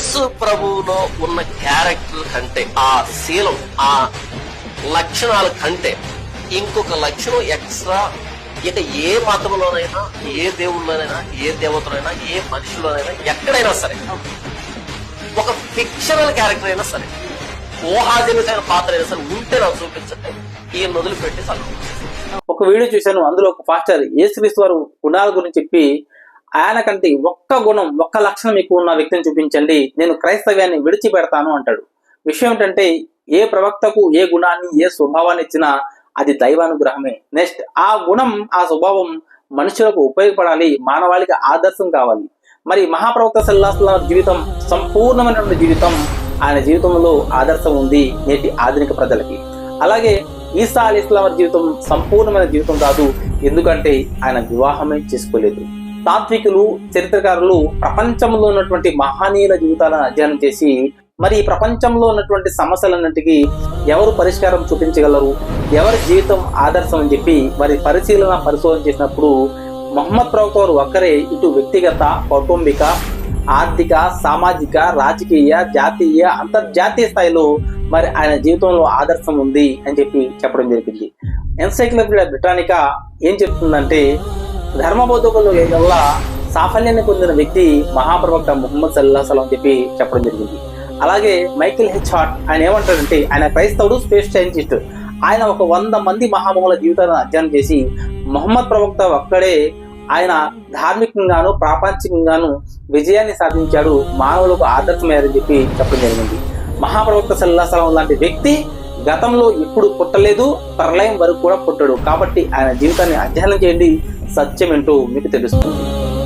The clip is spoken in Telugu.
యేసు ప్రభువులో ఉన్న క్యారెక్టర్ కంటే ఆ శీలం ఆ లక్షణాల కంటే ఇంకొక లక్షణం ఎక్స్ట్రా. ఇక ఏ మతంలోనైనా ఏ దేవుళ్ళనైనా ఏ దేవతలైనా ఏ మనుషులనైనా ఎక్కడైనా సరే ఒక ఫిక్షనల్ క్యారెక్టర్ అయినా సరే ఊహాజనితమైన పాత్ర అయినా సరే ఉంటే నాకు చూపించండి. ఈ వదిలిపెట్టి చదువు ఒక వీడియో చూశాను అందులో ఒక పాస్టర్ యేసుక్రీస్తు వారు గుణాల గురించి చెప్పి ఆయన కంటే ఒక్క గుణం ఒక్క లక్షణం ఎక్కువ ఉన్న వ్యక్తిని చూపించండి. నేను క్రైస్తవ్యాన్ని విడిచిపెడతాను అంటాడు. విషయం ఏంటంటే ఏ ప్రవక్తకు ఏ గుణాన్ని ఏ స్వభావాన్ని ఇచ్చినా అది దైవానుగ్రహమే. నెక్స్ట్ ఆ గుణం ఆ స్వభావం మనుషులకు ఉపయోగపడాలి మానవాళికి ఆదర్శం కావాలి. మరి మహాప్రవక్త సల్లాసుల జీవితం సంపూర్ణమైనటువంటి జీవితం ఆయన జీవితంలో ఆదర్శం ఉంది నేటి ఆధునిక ప్రజలకి. అలాగే ఈసా అలీ ఇస్లాం జీవితం సంపూర్ణమైన జీవితం కాదు ఎందుకంటే ఆయన వివాహమే చేసుకోలేదు. తాత్వికులు చరిత్రకారులు ప్రపంచంలో ఉన్నటువంటి మహనీయుల జీవితాలను అధ్యయనం చేసి మరి ఈ ప్రపంచంలో ఉన్నటువంటి సమస్యలన్నింటికి ఎవరు పరిష్కారం చూపించగలరు? ఎవరి జీవితం ఆదర్శం అని చెప్పి మరి పరిశీలన పరిశోధన చేసినప్పుడు మొహమ్మద్ ప్రవక్త వారు ఒక్కరే ఇటు వ్యక్తిగత కౌటుంబిక ఆర్థిక సామాజిక రాజకీయ జాతీయ అంతర్జాతీయ స్థాయిలో మరి ఆయన జీవితంలో ఆదర్శం ఉంది అని చెప్పి చెప్పడం జరిగింది. ఎన్సైక్లోపీడియా బ్రిటానికా ఏం చెప్తుందంటే ధర్మబోధకులు వల్ల సాఫల్యాన్ని పొందిన వ్యక్తి మహాప్రవక్త ముహమ్మద్ సల్లా సలం అని చెప్పి చెప్పడం జరిగింది. అలాగే మైకిల్ హెచ్ హార్ట్ ఆయన ఏమంటాడంటే ఆయన క్రైస్తవుడు స్పేస్ సైంటిస్ట్. ఆయన ఒక వంద మంది మహామహుల జీవితాలను అధ్యయనం చేసి మొహమ్మద్ ప్రవక్త ఒక్కడే ఆయన ధార్మికంగాను ప్రాపంచికంగాను విజయాన్ని సాధించాడు మానవులకు ఆదర్శమయ్యారని చెప్పి చెప్పడం జరిగింది. మహాప్రవక్త సల్లాహం లాంటి వ్యక్తి గతంలో ఇప్పుడు పుట్టలేదు ప్రళయం వరకు కూడా పుట్టడు. కాబట్టి ఆయన జీవితాన్ని అధ్యయనం చేయండి. సత్యం ఏంటో మీకు తెలుస్తుంది.